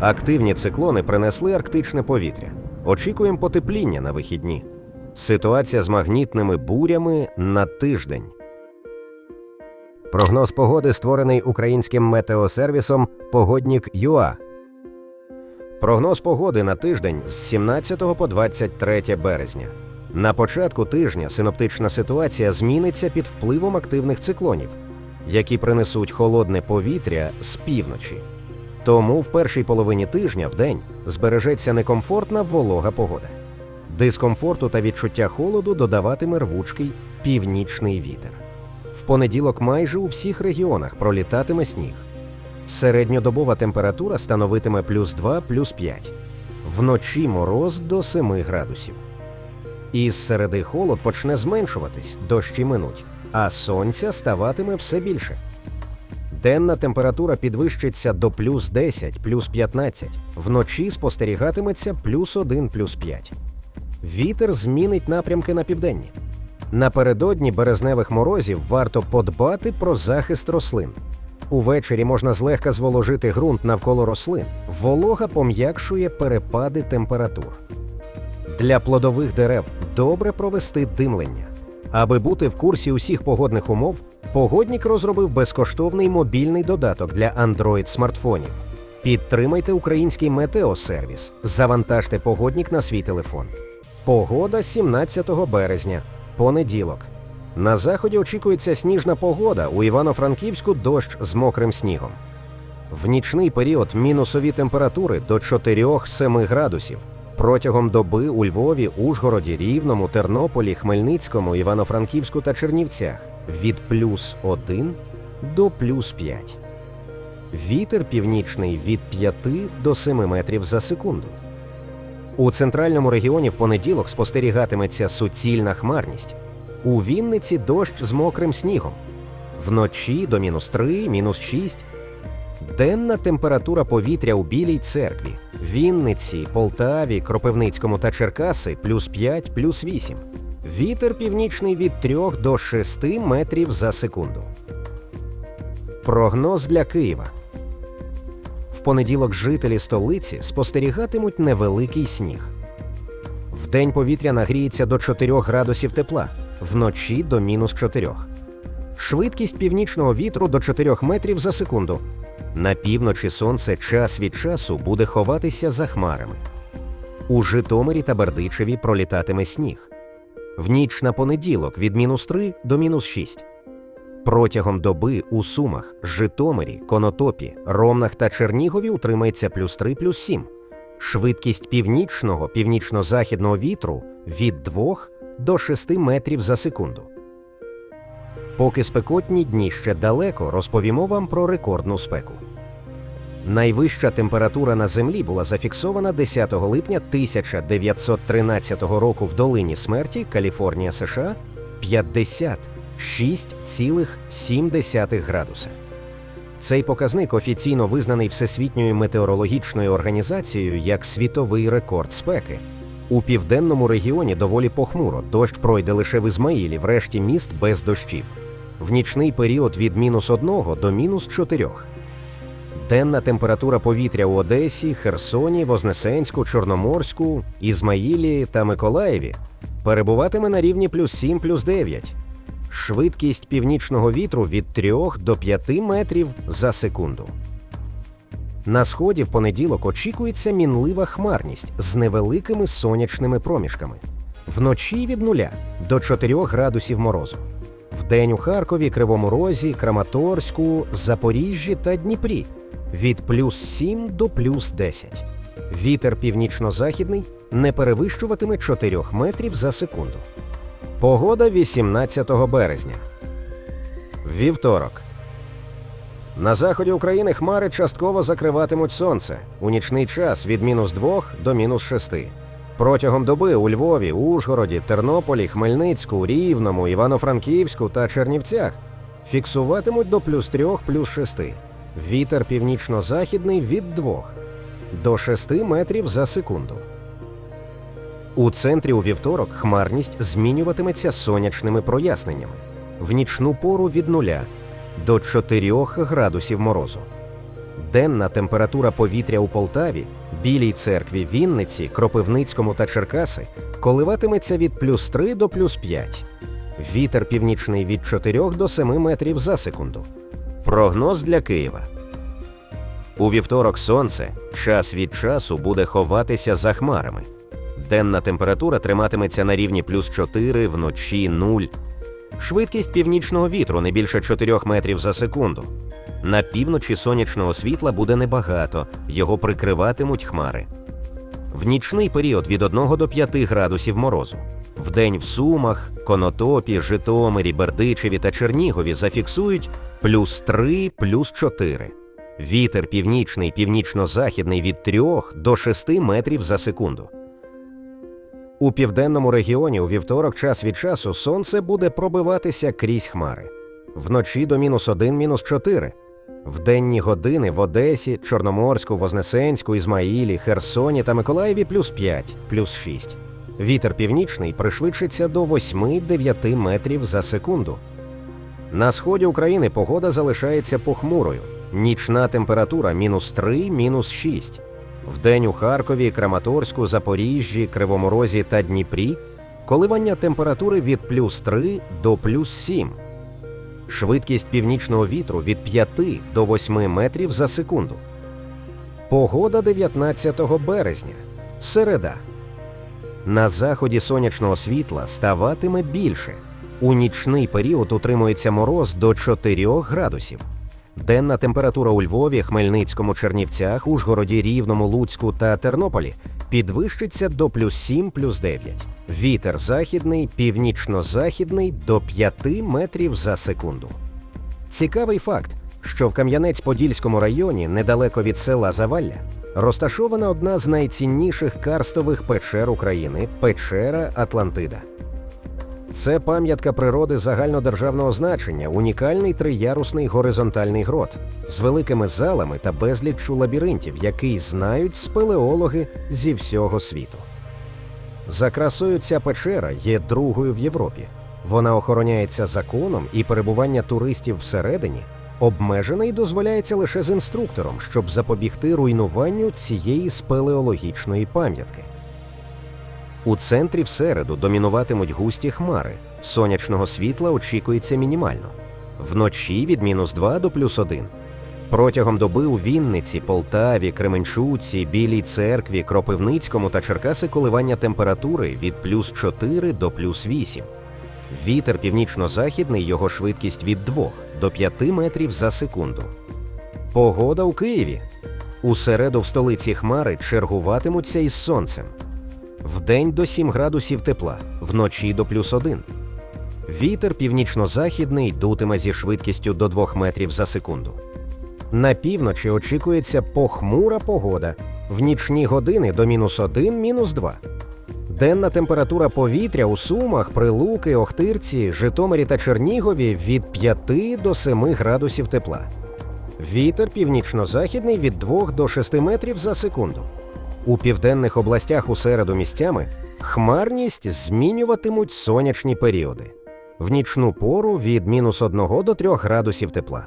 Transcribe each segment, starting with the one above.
Активні циклони принесли арктичне повітря. Очікуємо потепління на вихідні. Ситуація з магнітними бурями на тиждень. Прогноз погоди створений українським метеосервісом Погоднік ЮА. Прогноз погоди на тиждень з 17 по 23 березня. На початку тижня синоптична ситуація зміниться під впливом активних циклонів, які принесуть холодне повітря з півночі. Тому в першій половині тижня в день збережеться некомфортна волога погода. Дискомфорту та відчуття холоду додаватиме рвучкий північний вітер. В понеділок майже у всіх регіонах пролітатиме сніг. Середньодобова температура становитиме плюс 2, плюс 5. Вночі мороз до 7 градусів. Із середи холод почне зменшуватись, дощі минуть, а сонця ставатиме все більше. Денна температура підвищиться до плюс 10, плюс 15. Вночі спостерігатиметься плюс 1, плюс 5. Вітер змінить напрямки на південні. Напередодні березневих морозів варто подбати про захист рослин. Увечері можна злегка зволожити ґрунт навколо рослин. Волога пом'якшує перепади температур. Для плодових дерев добре провести димлення. Аби бути в курсі усіх погодних умов, погоднік розробив безкоштовний мобільний додаток для Android смартфонів. Підтримайте український метеосервіс, завантажте погоднік на свій телефон. Погода 17 березня, понеділок. На заході очікується сніжна погода. У Івано-Франківську дощ з мокрим снігом. В нічний період мінусові температури до 4-7 градусів. Протягом доби у Львові, Ужгороді, Рівному, Тернополі, Хмельницькому, Івано-Франківську та Чернівцях від плюс 1 до плюс 5. Вітер північний від 5 до 7 метрів за секунду. У центральному регіоні в понеділок спостерігатиметься суцільна хмарність. У Вінниці дощ з мокрим снігом. Вночі до мінус 3, мінус 6. Денна температура повітря у Білій церкві, Вінниці, Полтаві, Кропивницькому та Черкаси плюс 5, плюс 8. Вітер північний від 3 до 6 метрів за секунду. Прогноз для Києва. В понеділок жителі столиці спостерігатимуть невеликий сніг. Вдень повітря нагріється до 4 градусів тепла, вночі до мінус 4. Швидкість північного вітру до 4 метрів за секунду. На півночі сонце час від часу буде ховатися за хмарами. У Житомирі та Бердичеві пролітатиме сніг. В ніч на понеділок від мінус 3 до мінус 6. Протягом доби у Сумах, Житомирі, Конотопі, Ромнах та Чернігові утримається плюс 3 плюс 7. Швидкість північного, північно-західного вітру від 2 до 6 метрів за секунду. Поки спекотні дні ще далеко, розповімо вам про рекордну спеку. Найвища температура на землі була зафіксована 10 липня 1913 року в долині смерті Каліфорнія, США 56,7 градуса. Цей показник офіційно визнаний Всесвітньою метеорологічною організацією як світовий рекорд спеки. У південному регіоні доволі похмуро, дощ пройде лише в Ізмаїлі, врешті міст без дощів. В нічний період від мінус 1 до мінус 4. Денна температура повітря у Одесі, Херсоні, Вознесенську, Чорноморську, Ізмаїлі та Миколаєві перебуватиме на рівні плюс 7 плюс 9. Швидкість північного вітру від 3 до 5 метрів за секунду. На сході в понеділок очікується мінлива хмарність з невеликими сонячними проміжками. Вночі від 0 до 4 градусів морозу. Вдень у Харкові, Кривому Розі, Краматорську, Запоріжжі та Дніпрі від плюс 7 до плюс 10. Вітер північно-західний не перевищуватиме 4 метрів за секунду. Погода 18 березня. Вівторок. На заході України хмари частково закриватимуть сонце у нічний час від мінус 2 до мінус 6. Протягом доби у Львові, Ужгороді, Тернополі, Хмельницьку, Рівному, Івано-Франківську та Чернівцях фіксуватимуть до плюс 3 плюс 6. Вітер північно-західний від 2 до 6 метрів за секунду. У центрі у вівторок хмарність змінюватиметься сонячними проясненнями. В нічну пору від 0 до 4 градусів морозу. Денна температура повітря у Полтаві, Білій церкві, Вінниці, Кропивницькому та Черкаси коливатиметься від плюс 3 до плюс 5. Вітер північний від 4 до 7 метрів за секунду. Прогноз для Києва. У вівторок сонце час від часу буде ховатися за хмарами. Денна температура триматиметься на рівні плюс 4, вночі 0. Швидкість північного вітру не більше 4 метрів за секунду. На півночі сонячного світла буде небагато, його прикриватимуть хмари. В нічний період від 1 до 5 градусів морозу. Вдень в Сумах, Конотопі, Житомирі, Бердичеві та Чернігові зафіксують плюс 3, плюс 4. Вітер північний, північно-західний від 3 до 6 метрів за секунду. У південному регіоні у вівторок час від часу сонце буде пробиватися крізь хмари. Вночі до мінус 1, мінус 4. В денні години в Одесі, Чорноморську, Вознесенську, Ізмаїлі, Херсоні та Миколаєві плюс 5, плюс 6. Вітер північний пришвидшиться до 8-9 метрів за секунду. На сході України погода залишається похмурою. Нічна температура мінус 3, мінус 6. Вдень у Харкові, Краматорську, Запоріжжі, Кривому Розі та Дніпрі коливання температури від плюс 3 до плюс 7. Швидкість північного вітру від 5 до 8 метрів за секунду. Погода 19 березня. Середа. На заході сонячного світла ставатиме більше. У нічний період утримується мороз до 4 градусів. Денна температура у Львові, Хмельницькому, Чернівцях, Ужгороді, Рівному, Луцьку та Тернополі підвищиться до плюс 7, плюс 9. Вітер західний, північно-західний до 5 метрів за секунду. Цікавий факт, що в Кам'янець-Подільському районі, недалеко від села Завалля, розташована одна з найцінніших карстових печер України печера Атлантида. Це пам'ятка природи загальнодержавного значення, унікальний триярусний горизонтальний грот з великими залами та безліччю лабіринтів, який знають спелеологи зі всього світу. За красою ця печера є другою в Європі. Вона охороняється законом, і перебування туристів всередині обмежене і дозволяється лише з інструктором, щоб запобігти руйнуванню цієї спелеологічної пам'ятки. У центрі в середу домінуватимуть густі хмари. Сонячного світла очікується мінімально. Вночі від мінус 2 до плюс 1. Протягом доби у Вінниці, Полтаві, Кременчуці, Білій церкві, Кропивницькому та Черкаси коливання температури від плюс 4 до плюс 8. Вітер північно-західний, його швидкість від 2 до 5 метрів за секунду. Погода у Києві. У середу в столиці хмари чергуватимуться із сонцем. Вдень до 7 градусів тепла, вночі до плюс 1. Вітер північно-західний дутиме зі швидкістю до 2 метрів за секунду. На півночі очікується похмура погода. В нічні години до мінус 1, мінус 2. Денна температура повітря у Сумах, Прилуки, Охтирці, Житомирі та Чернігові від 5 до 7 градусів тепла. Вітер північно-західний від 2 до 6 метрів за секунду. У південних областях у середу місцями хмарність змінюватимуть сонячні періоди. В нічну пору від мінус 1 до 3 градусів тепла.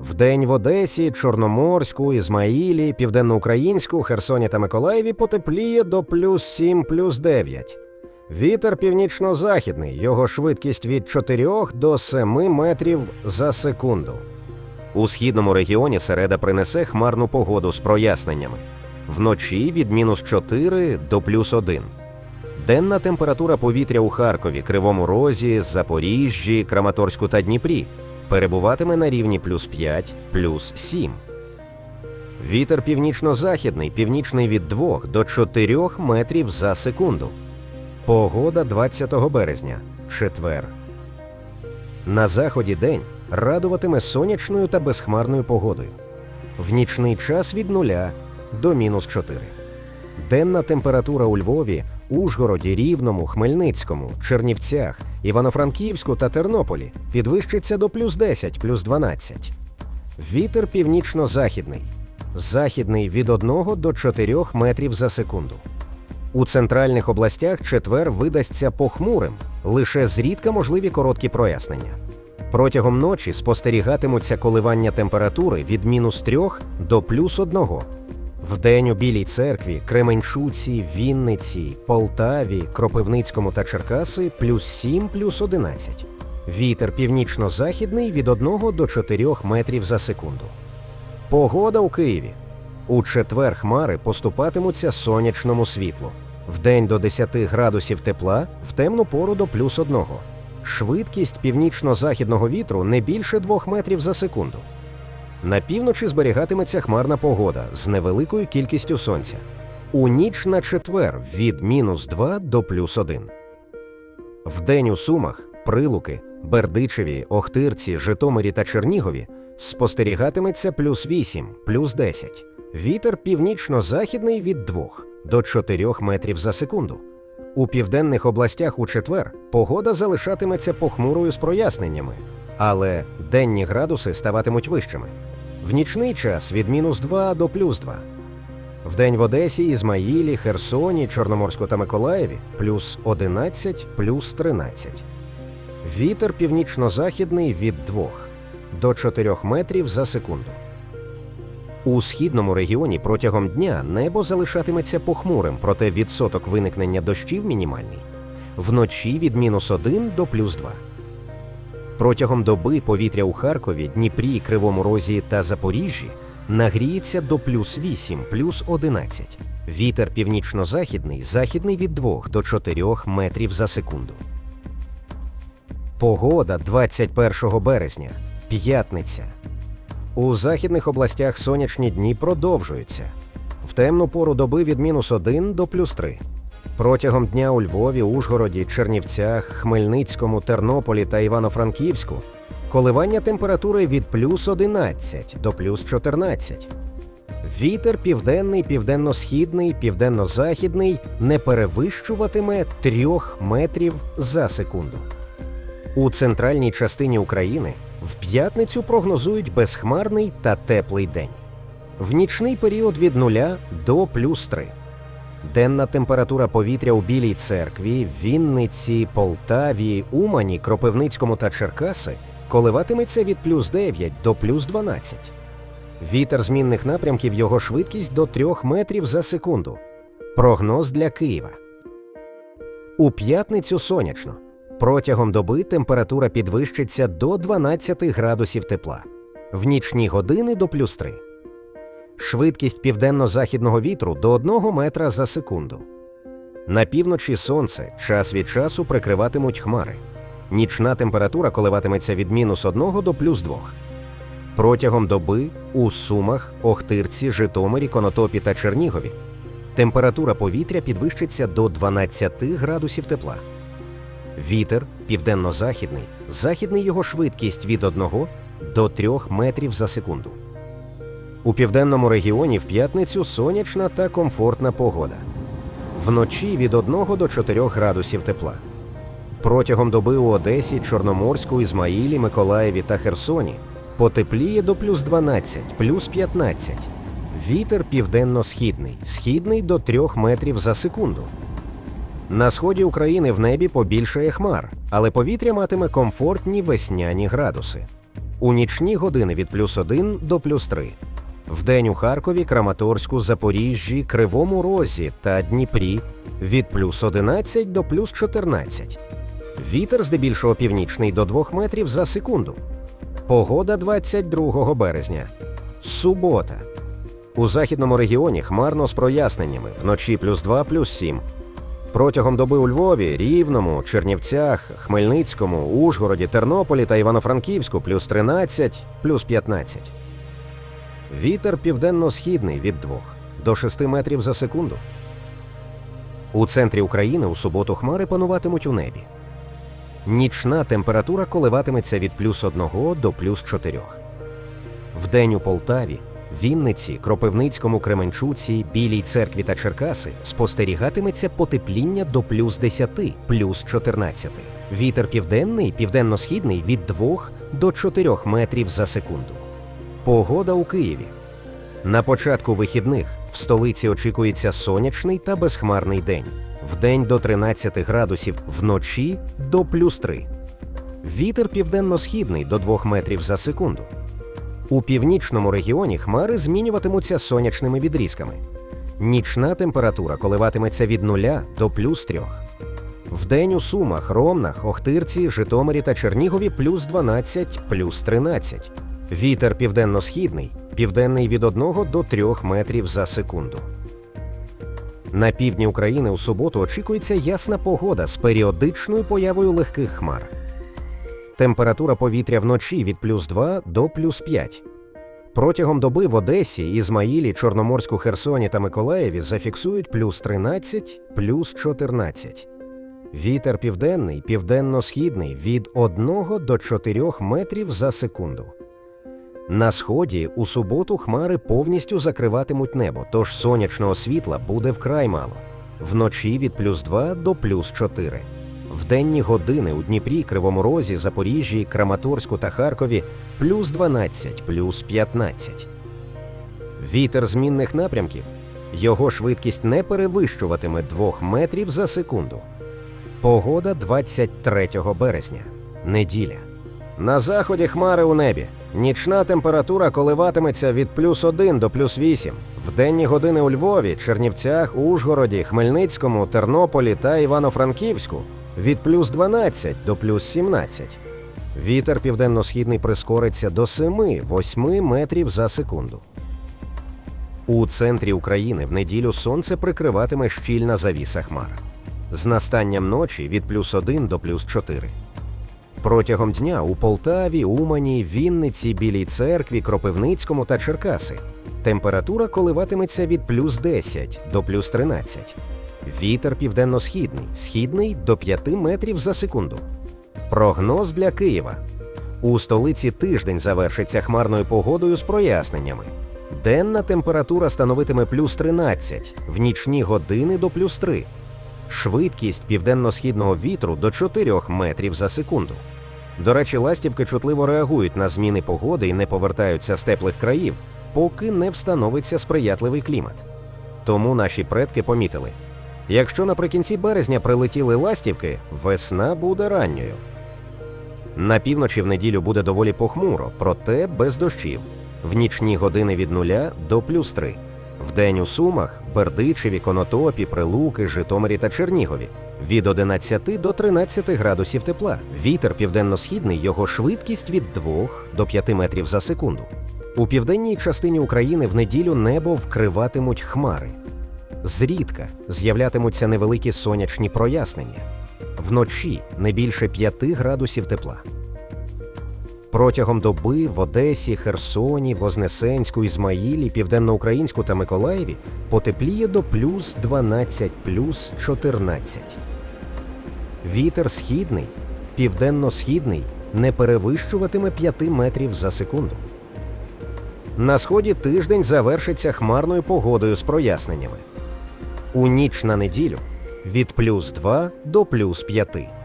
Вдень в Одесі, Чорноморську, Ізмаїлі, Південноукраїнську, Херсоні та Миколаєві потепліє до плюс 7, плюс 9. Вітер північно-західний, його швидкість від 4 до 7 метрів за секунду. У східному регіоні середа принесе хмарну погоду з проясненнями. Вночі від мінус 4 до плюс 1. Денна температура повітря у Харкові, Кривому Розі, Запоріжжі, Краматорську та Дніпрі перебуватиме на рівні плюс 5, плюс 7. Вітер північно-західний, північний від 2 до 4 метрів за секунду. Погода 20 березня, четвер. На заході день радуватиме сонячною та безхмарною погодою. В нічний час від 0 до мінус 4. Денна температура у Львові, Ужгороді, Рівному, Хмельницькому, Чернівцях, Івано-Франківську та Тернополі підвищиться до плюс 10, плюс 12. Вітер північно-західний. Західний від 1 до 4 метрів за секунду. У центральних областях четвер видасться похмурим, лише зрідка можливі короткі прояснення. Протягом ночі спостерігатимуться коливання температури від мінус 3 до плюс 1. Вдень у Білій церкві, Кременчуці, Вінниці, Полтаві, Кропивницькому та Черкаси плюс 7 плюс 11. Вітер північно-західний від 1 до 4 метрів за секунду. Погода у Києві. У четвер хмари поступатимуться сонячному світлу. Вдень до 10 градусів тепла, в темну пору до плюс 1. Швидкість північно-західного вітру не більше 2 метрів за секунду. На півночі зберігатиметься хмарна погода з невеликою кількістю сонця. У ніч на четвер від мінус 2 до плюс 1. Вдень у Сумах, Прилуки, Бердичеві, Охтирці, Житомирі та Чернігові спостерігатиметься плюс 8, плюс 10. Вітер північно-західний від 2 до 4 метрів за секунду. У південних областях у четвер погода залишатиметься похмурою з проясненнями, але денні градуси ставатимуть вищими. В нічний час від мінус 2 до плюс 2. Вдень в Одесі, Ізмаїлі, Херсоні, Чорноморську та Миколаєві плюс 11, плюс 13. Вітер північно-західний від 2 до 4 метрів за секунду. У східному регіоні протягом дня небо залишатиметься похмурим, проте відсоток виникнення дощів мінімальний. Вночі від мінус 1 до плюс 2. Протягом доби повітря у Харкові, Дніпрі, Кривому Розі та Запоріжжі нагріється до плюс 8, плюс 11. Вітер північно-західний, західний від 2 до 4 метрів за секунду. Погода 21 березня. П'ятниця. У західних областях сонячні дні продовжуються. В темну пору доби від мінус 1 до плюс 3. Протягом дня у Львові, Ужгороді, Чернівцях, Хмельницькому, Тернополі та Івано-Франківську коливання температури від плюс 11 до плюс 14. Вітер південний, південно-східний, південно-західний не перевищуватиме 3 метрів за секунду. У центральній частині України в п'ятницю прогнозують безхмарний та теплий день. В нічний період від 0 до плюс 3. Денна температура повітря у Білій церкві, Вінниці, Полтаві, Умані, Кропивницькому та Черкаси коливатиметься від плюс 9 до плюс 12. Вітер змінних напрямків його швидкість до 3 метрів за секунду. Прогноз для Києва. У п'ятницю сонячно. Протягом доби температура підвищиться до 12 градусів тепла, в нічні години до плюс 3. Швидкість південно-західного вітру до 1 метра за секунду. На півночі сонце час від часу прикриватимуть хмари. Нічна температура коливатиметься від мінус 1 до плюс 2. Протягом доби у Сумах, Охтирці, Житомирі, Конотопі та Чернігові температура повітря підвищиться до 12 градусів тепла. Вітер південно-західний, західний його швидкість від 1 до 3 метрів за секунду. У південному регіоні в п'ятницю сонячна та комфортна погода. Вночі від 1 до 4 градусів тепла. Протягом доби у Одесі, Чорноморську, Ізмаїлі, Миколаєві та Херсоні потепліє до плюс 12, плюс 15. Вітер південно-східний, східний до 3 метрів за секунду. На сході України в небі побільшає хмар, але повітря матиме комфортні весняні градуси. У нічні години від плюс 1 до плюс 3. Вдень у Харкові, Краматорську, Запоріжжі, Кривому Розі та Дніпрі від плюс 11 до плюс 14. Вітер здебільшого північний до 2 метрів за секунду. Погода 22 березня. Субота. У західному регіоні хмарно з проясненнями. Вночі плюс 2, плюс 7. Протягом доби у Львові, Рівному, Чернівцях, Хмельницькому, Ужгороді, Тернополі та Івано-Франківську плюс 13, плюс 15. Вітер південно-східний від 2 до 6 метрів за секунду. У центрі України у суботу хмари пануватимуть у небі. Нічна температура коливатиметься від плюс 1 до плюс 4. Вдень у Полтаві, Вінниці, Кропивницькому, Кременчуці, Білій церкві та Черкаси спостерігатиметься потепління до плюс 10, плюс 14. Вітер південний, південно-східний від 2 до 4 метрів за секунду. Погода у Києві. На початку вихідних в столиці очікується сонячний та безхмарний день. Вдень до 13 градусів, вночі до плюс 3. Вітер південно-східний до 2 метрів за секунду. У північному регіоні хмари змінюватимуться сонячними відрізками. Нічна температура коливатиметься від 0 до плюс 3. Вдень у Сумах, Ромнах, Охтирці, Житомирі та Чернігові плюс 12, плюс 13. Вітер південно-східний, південний від 1 до 3 метрів за секунду. На півдні України у суботу очікується ясна погода з періодичною появою легких хмар. Температура повітря вночі від плюс 2 до плюс 5. Протягом доби в Одесі, Ізмаїлі, Чорноморську, Херсоні та Миколаєві зафіксують плюс 13, плюс 14. Вітер південний, південно-східний від 1 до 4 метрів за секунду. На сході у суботу хмари повністю закриватимуть небо, тож сонячного світла буде вкрай мало. Вночі від плюс 2 до плюс 4. В денні години у Дніпрі, Кривому Розі, Запоріжжі, Краматорську та Харкові плюс 12, плюс 15. Вітер змінних напрямків. Його швидкість не перевищуватиме 2 метрів за секунду. Погода 23 березня. Неділя. На заході хмари у небі. Нічна температура коливатиметься від плюс 1 до плюс 8. В денні години у Львові, Чернівцях, Ужгороді, Хмельницькому, Тернополі та Івано-Франківську від плюс 12 до плюс 17. Вітер південно-східний прискориться до 7-8 метрів за секунду. У центрі України в неділю сонце прикриватиме щільна завіса хмар. З настанням ночі від плюс 1 до плюс 4. Протягом дня у Полтаві, Умані, Вінниці, Білій церкві, Кропивницькому та Черкаси температура коливатиметься від плюс 10 до плюс 13. Вітер південно-східний, східний до 5 метрів за секунду. Прогноз для Києва. У столиці тиждень завершиться хмарною погодою з проясненнями. Денна температура становитиме плюс 13, в нічні години до плюс 3. Швидкість південно-східного вітру до 4 метрів за секунду. До речі, ластівки чутливо реагують на зміни погоди і не повертаються з теплих країв, поки не встановиться сприятливий клімат. Тому наші предки помітили: якщо наприкінці березня прилетіли ластівки, весна буде ранньою. На півночі в неділю буде доволі похмуро, проте без дощів. В нічні години від нуля до плюс 3. Вдень у Сумах, Бердичеві, Конотопі, Прилуки, Житомирі та Чернігові від 11 до 13 градусів тепла. Вітер південно-східний, його швидкість від 2 до 5 метрів за секунду. У південній частині України в неділю небо вкриватимуть хмари. Зрідка з'являтимуться невеликі сонячні прояснення. Вночі не більше 5 градусів тепла. Протягом доби в Одесі, Херсоні, Вознесенську, Ізмаїлі, Південноукраїнську та Миколаєві потепліє до плюс 12, плюс 14. Вітер східний, південно-східний не перевищуватиме 5 метрів за секунду. На сході тиждень завершиться хмарною погодою з проясненнями. У ніч на неділю від плюс 2 до плюс 5.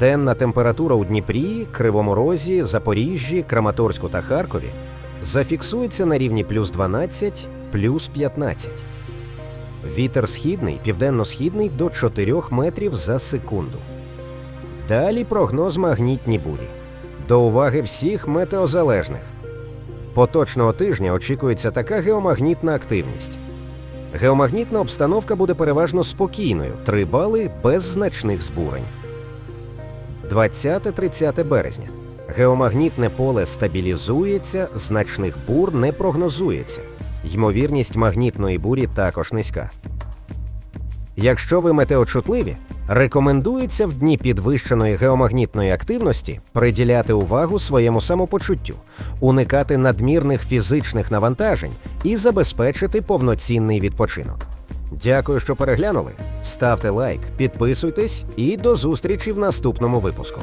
Денна температура у Дніпрі, Кривому Розі, Запоріжжі, Краматорську та Харкові зафіксується на рівні плюс 12, плюс 15. Вітер східний, південно-східний до 4 метрів за секунду. Далі прогноз магнітні бурі. До уваги всіх метеозалежних. Поточного тижня очікується така геомагнітна активність. Геомагнітна обстановка буде переважно спокійною 3 бали без значних збурень. 20-30 березня. Геомагнітне поле стабілізується, значних бур не прогнозується. Ймовірність магнітної бурі також низька. Якщо ви метеочутливі, рекомендується в дні підвищеної геомагнітної активності приділяти увагу своєму самопочуттю, уникати надмірних фізичних навантажень і забезпечити повноцінний відпочинок. Дякую, що переглянули. Ставте лайк, підписуйтесь і до зустрічі в наступному випуску.